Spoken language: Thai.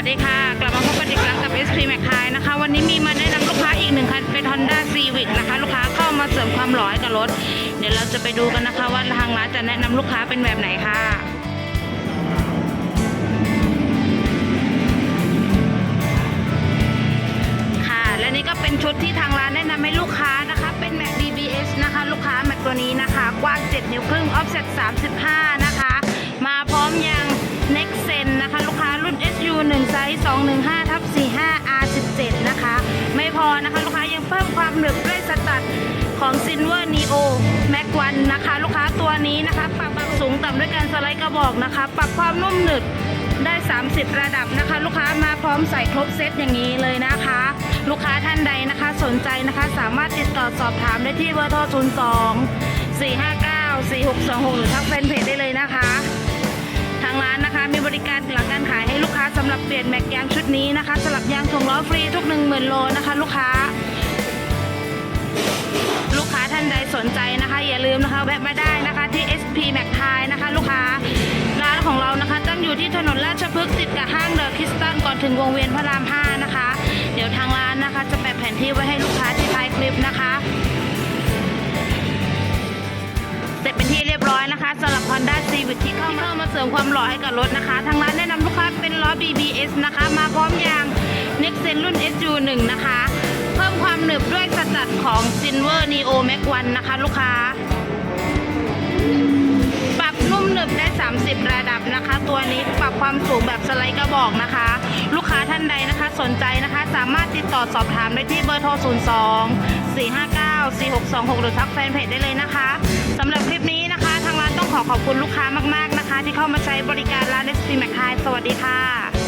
วัสดีค่ะ กลับมาพบกันอีกครั้งกับ SP m a c คายนะคะ วันนี้มีมาแนะนำลูกค้าอีกหนึ่งคันเป็น Honda Civic นะคะ ลูกค้าเข้ามาเสริมความหล่อให้กับรถ เดี๋ยวเราจะไปดูกันนะคะ ว่าทางร้านจะแนะนำลูกค้าเป็นแบบไหนค่ะค่ะ และนี่ก็เป็นชุดที่ทางร้านแนะนำให้ลูกค้านะคะ เป็นแม็ก DBS นะคะ ลูกค้าแม็กตัวนี้นะคะ กว้าง 7 นิ้วครึ่ง offset 35นะ ส์215ทับ45 R17 นะคะ ไม่พอนะคะลูกค้ายังเพิ่มความหนึบด้วยสตัดของ Silver Neo Mac 1นะคะ ลูกค้าตัวนี้นะคะ ปรับปรับสูงต่ำด้วยการสไลด์กระบอกนะคะ ปรับความนุ่มหนึบได้ 30 ระดับนะคะ ลูกค้ามาพร้อมใส่ครบเซตอย่างนี้เลยนะคะ ลูกค้าท่านใดนะคะสนใจนะคะ สามารถติดต่อสอบถามได้ที่เบอร์โทร 02 459 4626 หรือทักแฟนเพจได้เลยนะคะ ทางร้านนะคะมีบริการหลังการขาย รับเปลี่ยนแม็กยางชุดนี้นะคะสลับยางถุงล้อฟรีทุก 10,000 โลนะคะ ลูกค้า ลูกค้าท่านใดสนใจนะคะ อย่าลืมนะคะแวะมาได้นะคะที่ SP m a c ไทยนะคะ ลูกค้าร้านของเรานะคะ ตั้งอยู่ที่ถนนราชพฤกษ์ติดกับห้างเดอะคริสตันก่อนถึงวงเวียนพระราม 5 นะคะ เดี๋ยวทางร้านนะคะจะแปะแผนที่ไว้ให้ลูกค้าที่ท้ายคลิปนะคะเสร็จเป็นที่เรียบร้อยนะคะสำหรับ Honda Civic ที่เข้ามาเข้ามาเสริมความหล่อให้กับรถนะคะ ทางร้านแนะนำ S นะคะ มาพร้อมยาง Nexen รุ่น SU 1 นะคะ เพิ่มความหนึบด้วยสตัดของ Silver Neo Mac 1นะคะ ลูกค้า ปรับนุ่มหนึบได้ 30 ระดับนะคะ ตัวนี้ปรับความสูงแบบสไลด์กระบอกนะคะ ลูกค้าท่านใดนะคะสนใจนะคะ สามารถติดต่อสอบถามได้ที่เบอร์โทร 02 459 4626 หรือทักแฟนเพจได้เลยนะคะสำหรับคลิปนี้นะคะ ทางร้านต้องขอขอบคุณลูกค้ามาก ๆ นะคะ ที่เข้ามาใช้บริการร้าน SP m a c สวัสดีค่ะ